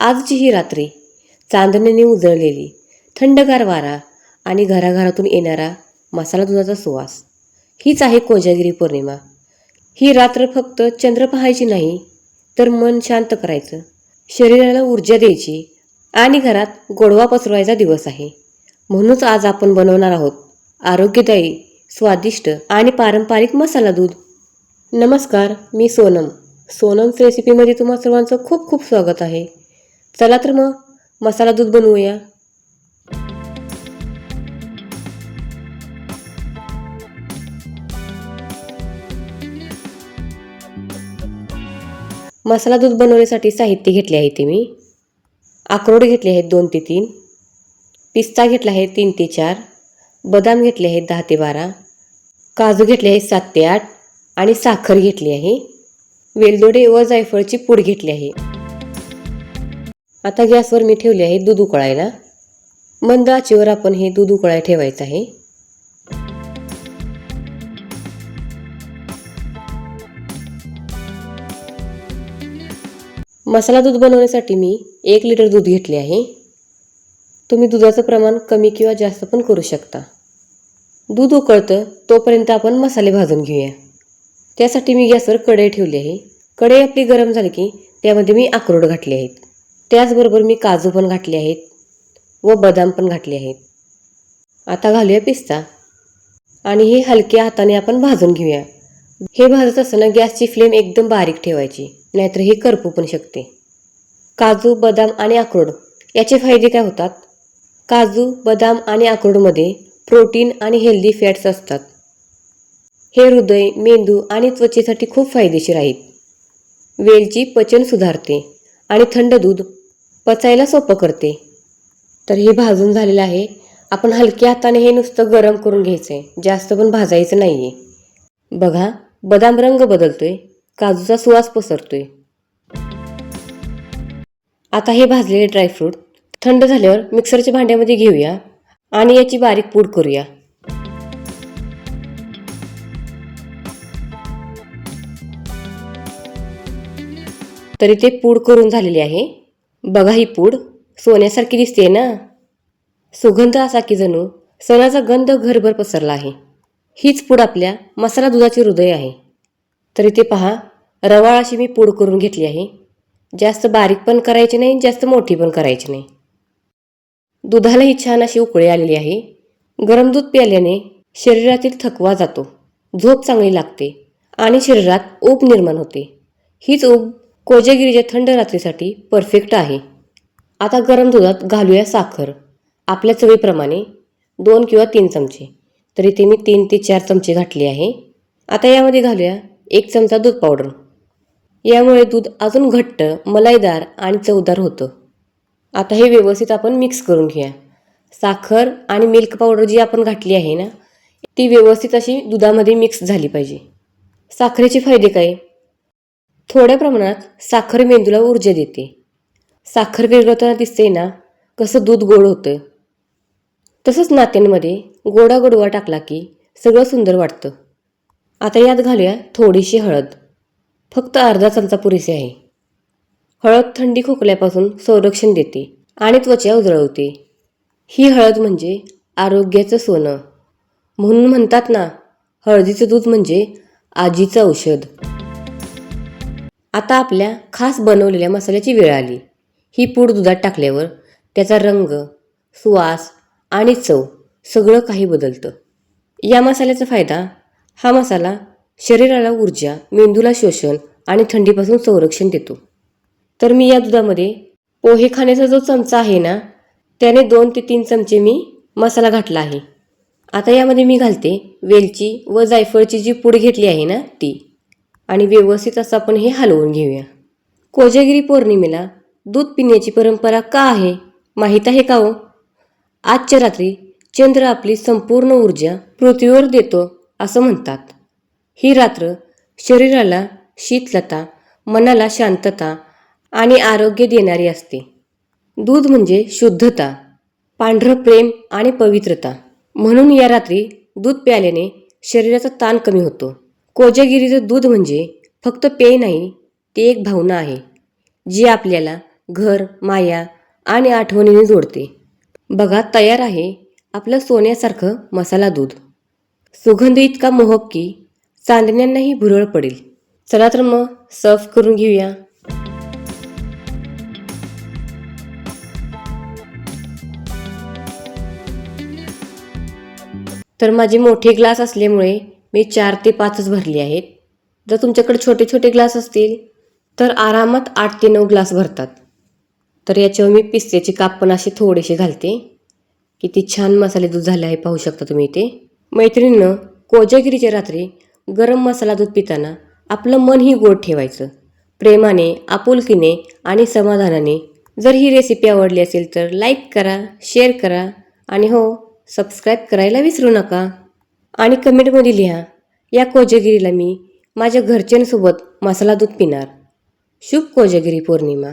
आजची ही रात्री चांदणीने उजळलेली थंडगार वारा आणि घराघरातून येणारा मसाला दुधाचा सुवास. हीच आहे कोजागिरी पौर्णिमा. ही रात्र फक्त चंद्र पाहायची नाही तर मन शांत करायचं. शरीराला ऊर्जा द्यायची आणि घरात गोडवा पसरवायचा दिवस आहे. म्हणूनच आज आपण बनवणार आहोत आरोग्यदायी स्वादिष्ट आणि पारंपरिक मसाला दूध नमस्कार मी सोनम. सोनम्स रेसिपीमध्ये तुम्हा सर्वांचं खूप खूप स्वागत आहे. चला तर मग मसाला दूध बनवूया. मसाला दूध बनवण्यासाठी साहित्य घेतले आहे ते मी. अक्रोड घेतले आहेत दोन ते तीन. पिस्ता घेतला आहे तीन ते चार. बदाम घेतले आहेत दहा ते बारा. काजू घेतले आहेत सात ते आठ. आणि साखर घेतली आहे. वेलदोडे व जायफळची पूड घेतली आहे. आता गॅसवर मी ठेवले आहे दूध उकळायला. मंद आचेवर आपण हे दूध उकळायला ठेवायचं आहे. मसाला दूध बनवण्यासाठी मी एक लिटर दूध घेतले आहे. तुम्ही दुधाचं प्रमाण कमी किंवा जास्त पण करू शकता. दूध उकळतं तोपर्यंत आपण मसाले भाजून घेऊया. त्यासाठी मी गॅसवर कढई ठेवली आहे. कढई आपली गरम झाली की त्यामध्ये मी अक्रोड घातले आहेत. त्याचबरोबर मी काजू पण घातले आहेत व बदाम पण घातले आहेत. आता घालूया पिस्ता. आणि हे हलक्या हाताने आपण भाजून घेऊया. हे भाजत असताना गॅसची फ्लेम एकदम बारीक ठेवायची नाहीतर हे करपू पण शकते. काजू बदाम आणि अक्रोड याचे फायदे काय होतात? काजू बदाम आणि अक्रोडमध्ये प्रोटीन आणि हेल्दी फॅट्स असतात. हे हृदय मेंदू आणि त्वचेसाठी खूप फायदेशीर आहेत. वेलची पचन सुधारते आणि थंड दूध पचायला सोपं करते. तर हे भाजून झालेलं आहे. आपण हलक्या हाताने हे नुसतं गरम करून घ्यायचं आहे जास्त पण भाजायचं नाही आहे बघा बदाम रंग बदलतोय. काजूचा सुवास पसरतोय. आता हे भाजलेले ड्रायफ्रूट थंड झाल्यावर मिक्सरच्या भांड्यामध्ये घेऊया आणि याची बारीक पूड करूया. तरी ते पूड करून झालेली आहे. बघा ही पूड. सोन्यासारखी दिसते ना? सुगंध असा की जणू सणाचा गंध घरभर पसरला आहे. हीच पूड आपल्या मसाला दुधाचे हृदय आहे. तरी ते पहा रवाळ अशी मी पूड करून घेतली आहे. जास्त बारीक पण करायची नाही जास्त मोठी पण करायची नाही. दुधालाही छान अशी उकळी आलेली आहे. गरम दूध प्यायल्याने शरीरातील थकवा जातो. झोप चांगली लागते आणि शरीरात ऊब निर्माण होते. हीच ऊब कोजागिरीच्या थंड रात्रीसाठी परफेक्ट आहे. आता गरम दुधात घालूया साखर. आपल्या चवीप्रमाणे दोन किंवा तीन चमचे. तरी ते मी तीन ते चार चमचे घातले आहे. आता यामध्ये घालूया एक चमचा दूध पावडर. यामुळे दूध अजून घट्ट मलाईदार आणि चवदार होतं. आता हे व्यवस्थित आपण मिक्स करून घेऊया. साखर आणि मिल्क पावडर जी आपण घातली आहे ना ती व्यवस्थित अशी दुधामध्ये मिक्स झाली पाहिजे. साखरेचे फायदे काय? थोड्या प्रमाणात साखर मेंदूला ऊर्जा देते. साखर विरघळताना दिसते ना कसं दूध गोड होतं. तसंच नात्यांमध्ये गोडा गोडवा टाकला की सगळं सुंदर वाटतं. आता यात घालूया थोडीशी हळद. फक्त अर्धा चमचा पुरेसे आहे. हळद थंडी खोकल्यापासून संरक्षण देते आणि त्वचा उजळवते. ही हळद म्हणजे आरोग्याचं सोनं. म्हणून म्हणतात ना हळदीचं दूध म्हणजे आजीचं औषध. आता आपल्या खास बनवलेल्या मसाल्याची वेळ आली. ही पूड दुधात टाकल्यावर त्याचा रंग सुवास आणि चव सगळं काही बदलतं. या मसाल्याचा फायदा हा मसाला शरीराला ऊर्जा मेंदूला शोषण आणि थंडीपासून संरक्षण देतो. तर मी या दुधामध्ये पोहे खाण्याचा जो चमचा आहे ना त्याने दोन ते तीन चमचे मी मसाला घातला आहे. आता यामध्ये मी घालते वेलची व जायफळची जी पूड घेतली आहे ना ती. आणि व्यवस्थित असं आपण हे हलवून घेऊया. कोजागिरी पौर्णिमेला दूध पिण्याची परंपरा का आहे माहीत आहे का हो? आजच्या रात्री चंद्र आपली संपूर्ण ऊर्जा पृथ्वीवर देतो असं म्हणतात. ही रात्र शरीराला शीतलता मनाला शांतता आणि आरोग्य देणारी असते. दूध म्हणजे शुद्धता पांढरं प्रेम आणि पवित्रता. म्हणून या रात्री दूध प्यायल्याने शरीराचा ताण कमी होतो. कोजागिरीचं दूध म्हणजे फक्त पेय नाही ती एक भावना आहे जी आपल्याला घर माया आणि आठवणीने जोडते. बघा तयार आहे आपलं सोन्यासारखं मसाला दूध. सुगंध इतका मोहक की चांदण्यांनाही भुरळ पडेल. चला तर मग सर्व करून घेऊया. तर माझे मोठे ग्लास असल्यामुळे मी चार ते पाचच भरले आहेत. जर तुमच्याकडे छोटे छोटे ग्लास असतील तर आरामात आठ ते नऊ ग्लास भरतात. तर याच्यावर मी पिस्त्याची काप पण असे थोडेसे घालते. किती छान मसाले दूध झाले आहे पाहू शकता तुम्ही इथे. मैत्रिणीनं कोजागिरीच्या रात्री गरम मसाला दूध पिताना आपलं मनही गोड ठेवायचं. प्रेमाने आपुलकीने आणि समाधानाने. जर ही रेसिपी आवडली असेल तर लाईक करा शेअर करा आणि हो सबस्क्राईब करायला विसरू नका. आणि कमेंटमध्ये लिहा या कोजगिरीला मी माझ्या घरच्यांसोबत मसाला दूध पिणार. शुभ कोजगिरी पौर्णिमा.